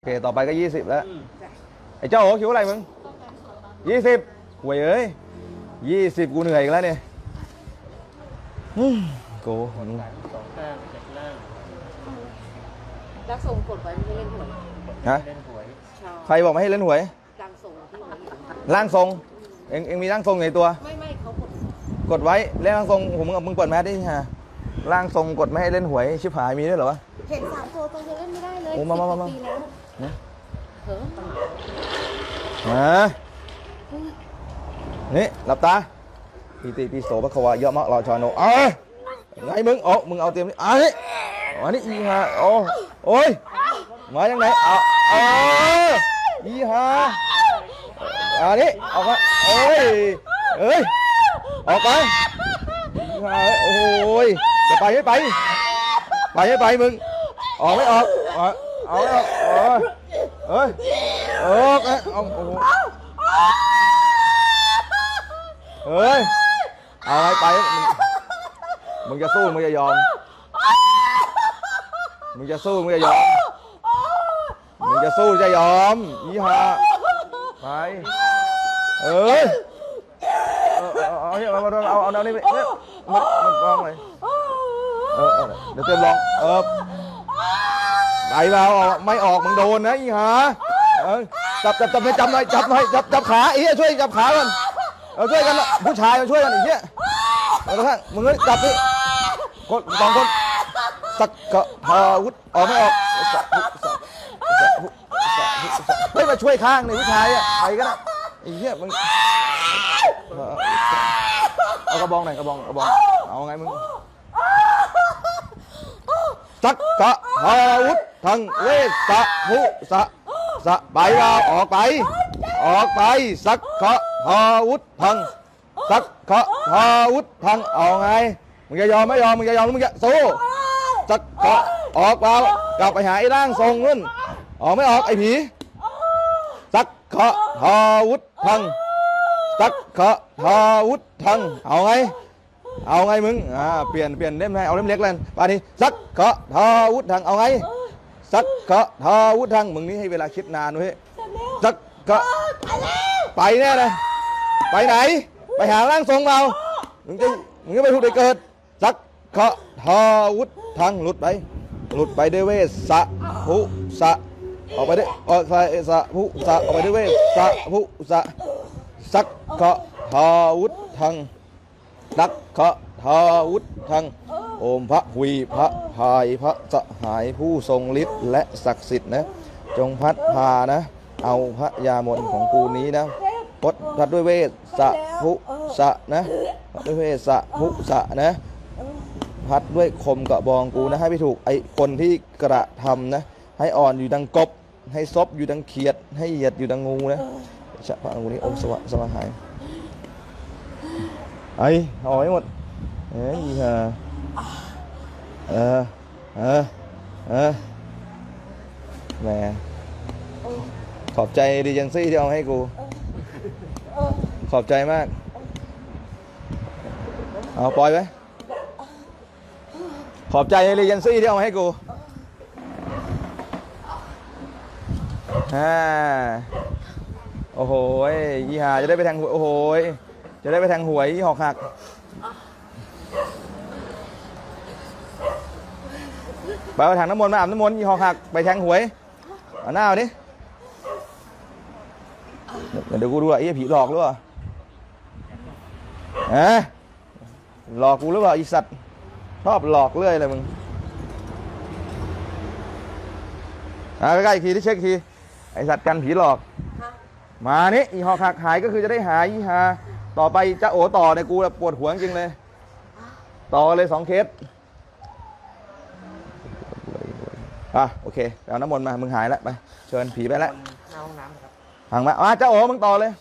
โอเค ต่อไปก็ยี่สิบแล้ว ไอ้เจ้าโอ้คิดว่าอะไรมึงยี่สิบหวยเอ้ยยี่สิบกูเหนื่อยอีกแล้วเนี่ยอืมโกสองแต้มเจ็ดล่างรักทรงกดไว้ไม่เล่นหวยฮะ เล่นหวยชอบใครบอกไม่ให้เล่นหวย รังทรงที่หวยร่างทรง เอ็งเอ็งมีร่างทรงอยู่ในตัว ไม่ไม่เขากดกดไว้ เล่นร่างทรงผมมึงมึงเปิดแมสดิฮะร่างทรงกดไม่ให้เล่นหวย ชิบหายมีด้วยเหรอวะ เห็นสามตัวตัวเดียวเล่นไม่ได้เลยโอ้มามามามา สิบกว่ปีแล้ว นะเฮ้อฮะนี่หลับตาปีติปีโสพระควายะมะราชาโนเอ้ยไงมึงเอามึงเอาเตรียมนี่อันนี้อันนี้อีฮะโอ้โอ้ยมายังไงเอาเอออีฮะอันนี้ออกมาโอ้ยเอ้ยออกไปอีฮะโอ้ยจะไปไม่ไป ไปไม่ไปมึงออกไม่ออก ออกเอาไม่ออกเออเอ้ยเอ้ยเอาโอ้โหเฮ้ยเอาไงไปมึงมึงจะสู้มึงจะยอมมึงจะสู้มึงจะยอมมึงจะสู้จะยอมยี่ห้าไปเอ้ยเอาเอาเอาเอาเอาเอาเอานี่ไปเนี่ยมันมันกองเลยเออเออเดี๋ยวเต็มลองเออ ไปเปล่าออกไม่ออกมึงโดนนะอีหาเออจับจับจับให้จับหน่อยจับหน่อยจับจับขาอีช่วยจับขากันเอาช่วยกันนะผู้ชายมาช่วยกันอีเนี่ยเอาละท่านมึงเอ้ยจับนี่คนสองคนสักกะพาวุธออกไม่ออกสักสักสักสักสักเฮ้ยมาช่วยข้างนี่ผู้ชายอะใครกันอะไอ้เหี้ยมึงเอากระบองหน่อยกระบองกระบองเอาไงมึงสักกะหาวุธ ทั้งเวสสะภุสะสะไปเราออกไป ออกไปสักกะหาวุธทังสักกะหาวุธทังเอาไงมึงจะยอมไม่ยอมมึงจะยอมหรือมึงจะสู้สักกะออกเปล่ากลับไปหาไอ้ร่างทรงนู่นออกไม่ออกไอ้ผีสักกะหาวุธทังสักกะหาวุธทังเอาไงเอาไงมึงอ่าเปลี่ยนเปลี่ยนเล่มให้เอาเล่มเล็กเลยป่านนี้สักเกาะทาวุธทางเอาไง สักเกาะทาวุธทางมึงนี่ให้เวลาคิดนานเว้ยสักเกาะไปแน่เลยไปไหน ไปหาร่างทรงเรามึงจะมึงจะไปพูดไปเกิดสักเกาะทาวุธทางหลุดไป หลุดไปด้วยเวสสะภุสะออกไปด้วยออกไปสะภุสะออกไปด้วยเวสสะภุสะสักเกาะทาวุธทางดักขะทาวุธทัง โอมพระหุยพระพายพระสหายผู้ทรงฤทธิ์และศักดิ์สิทธิ์นะจงพัดพานะ เอาพระยามนของกูนี้นะพดพัดด้วยเวสสะภุสะนะพัดด้วยเวสสะภุสะนะ พัดด้วยคมกระบองกูนะให้ไปถูกไอคนที่กระทำนะ ให้อ่อนอยู่ดังกบ ให้ซบอยู่ดังเขียด ให้เหยียดอยู่ดังงูนะชะพระงูนี้องค์สวะสวะหายไอ้เอาไว้หมดเอ้ยอีห่า เออ เออ เออแหมขอบใจดีเจนซี่ที่เอาให้กู ขอบใจมาก เอาปล่อยไว้ขอบใจดีเจนซี่ที่เอามาให้กูฮ่าโอ้โหยี่หาจะได้ไปแทงหวย โอ้โห จะได้ไปแทงหวยหอกหัก ไปเอาถังน้ำมนต์มาอาบน้ำมนต์ยี่หอกหักไปแทงหวยเอาหน้าเอาดิเดี๋ยวเดี๋ยวกูดูอะไอ้ผีหลอกหรือเปล่าฮะหลอกกูหรือเปล่าไอีสัตว์ชอบหลอกเรื่อยเลยมึงอ่าใกล้ๆอีกทีที่เช็คทีไอสัตว์กันผีหลอก มานี่อีหอกหักหายก็คือจะได้หายอีหาต่อไปจะโอต่อในยกูปวดหัวจริงเลย ต่อเลยสองเคส อะโอเคไปเอาน้ำมนต์มา มึงหายแล้วไป เชิญผีไปแล้ว หน้าห้องน้ำนะครับหังมาอะเจ้าโอมึงต่อเลย